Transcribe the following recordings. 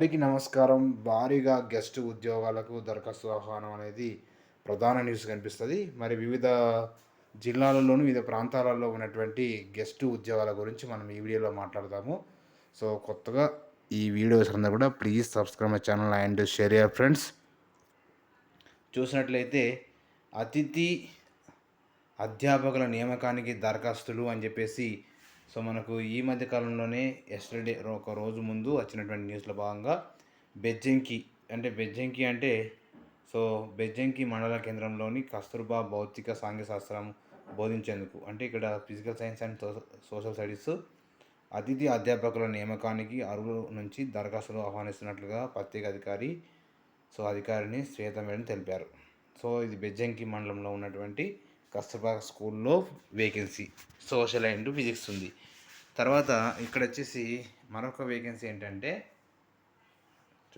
అందరికీ నమస్కారం. భారీగా గెస్ట్ ఉద్యోగాలకు దరఖాస్తు ఆహ్వానం అనేది ప్రధాన న్యూస్ కనిపిస్తుంది. మరి వివిధ జిల్లాలలోని వివిధ ప్రాంతాలలో ఉన్నటువంటి గెస్ట్ ఉద్యోగాల గురించి మనం ఈ వీడియోలో మాట్లాడదాము. సో కొత్తగా ఈ వీడియోస్ అందరూ కూడా please subscribe my channel and share your friends. చూసినట్లయితే అతిథి అధ్యాపకుల నియామకానికి దరఖాస్తులు అని చెప్పేసి సో మనకు ఈ మధ్య కాలంలోనే ఎస్టర్డే ఒక రోజు ముందు వచ్చినటువంటి న్యూస్లో భాగంగా బెజ్జంకి అంటే బెజ్జంకి అంటే సో బెజ్జంకి మండల కేంద్రంలోని కస్తూర్బా భౌతిక సాంఘ్యశాస్త్రం బోధించేందుకు అంటే ఇక్కడ physical science and social studies అతిథి అధ్యాపకుల నియామకానికి అరువుల నుంచి దరఖాస్తులు ఆహ్వానిస్తున్నట్లుగా ప్రత్యేక అధికారి సో అధికారిని శ్వేత మేడం తెలిపారు. సో ఇది బెజ్జంకి మండలంలో ఉన్నటువంటి కస్తూర్బా స్కూల్లో వేకెన్సీ సోషల్ అండ్ ఫిజిక్స్ ఉంది. తర్వాత ఇక్కడ వచ్చేసి మరొక వేకెన్సీ ఏంటంటే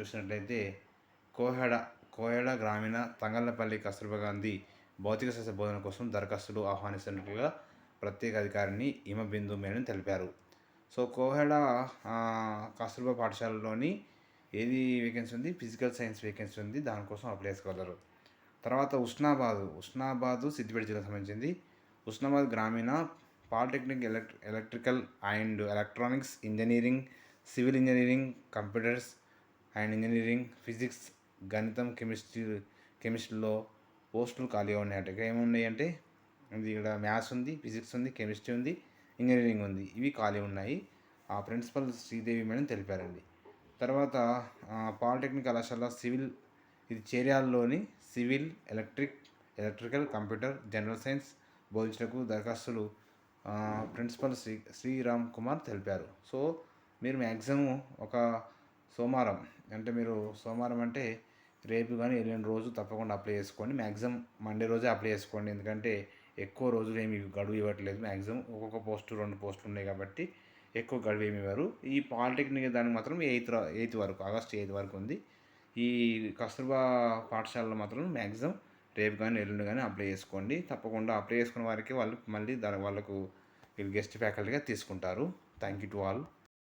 చూసినట్లయితే కోహెడ కోహెడ గ్రామీణ తంగళ్ళపల్లి కస్తూర్బా గాంధీ భౌతిక శాస్త్ర బోధన కోసం దరఖాస్తులు ఆహ్వానిస్తున్నట్లుగా ప్రత్యేక అధికారిని హిమ బిందు మేడం తెలిపారు. సో కోహెడ కస్తూర్బా పాఠశాలలోని ఏది వేకెన్సీ ఉంది? ఫిజికల్ సైన్స్ వేకెన్సీ ఉంది. దానికోసం అప్లై చేసుకోగలరు. తర్వాత ఉస్నాబాదు. ఉస్నాబాదు సిద్దిపేట జిల్లా సంబంధించింది. ఉస్నాబాద్ గ్రామీణ polytechnic elect electrical and electronics engineering civil engineering computers and engineering physics గణితం కెమిస్ట్రీ కెమిస్ట్రీలో పోస్టులు ఖాళీగా ఉన్నాయట ఇక్కడ ఏమున్నాయి అంటే ఇది ఇక్కడ మ్యాథ్స్ ఉంది ఫిజిక్స్ ఉంది కెమిస్ట్రీ ఉంది ఇంజనీరింగ్ ఉంది. ఇవి ఖాళీ ఉన్నాయి. ఆ ప్రిన్సిపల్ శ్రీదేవి మేడం తెలిపారండి. తర్వాత పాలిటెక్నిక్ కళాశాల సివిల్ ఇది చేర్యాలలోని civil electric electrical computer general science బోధించడానికి దరఖాస్తులు ప్రిన్సిపల్ శ్రీ శ్రీరామ్ కుమార్ తెలిపారు. సో మీరు మ్యాక్సిమం ఒక సోమవారం అంటే మీరు సోమవారం అంటే రేపు కానీ ఎల్లుండి రోజు తప్పకుండా అప్లై చేసుకోండి. మ్యాక్సిమం మండే రోజే అప్లై చేసుకోండి. ఎందుకంటే ఎక్కువ రోజులు ఏమి గడువు ఇవ్వట్లేదు. మ్యాక్సిమం ఒక్కొక్క పోస్టు రెండు పోస్టులు ఉన్నాయి కాబట్టి ఎక్కువ గడువు ఏమి ఇవ్వరు. ఈ పాలిటెక్నిక్ దానికి మాత్రం ఎయిత్ ఎయిత్ వరకు ఆగస్ట్ ఎయిత్ వరకు ఉంది. ఈ కస్తూర్బా పాఠశాలలో మాత్రం మ్యాక్సిమం రేపు కానీ ఎల్లుండి కానీ అప్లై చేసుకోండి. తప్పకుండా అప్లై చేసుకున్న వారికి వాళ్ళు మళ్ళీ దాని వాళ్ళకు వీళ్ళు గెస్ట్ ఫ్యాకల్టీగా తీసుకుంటారు. Thank you to all.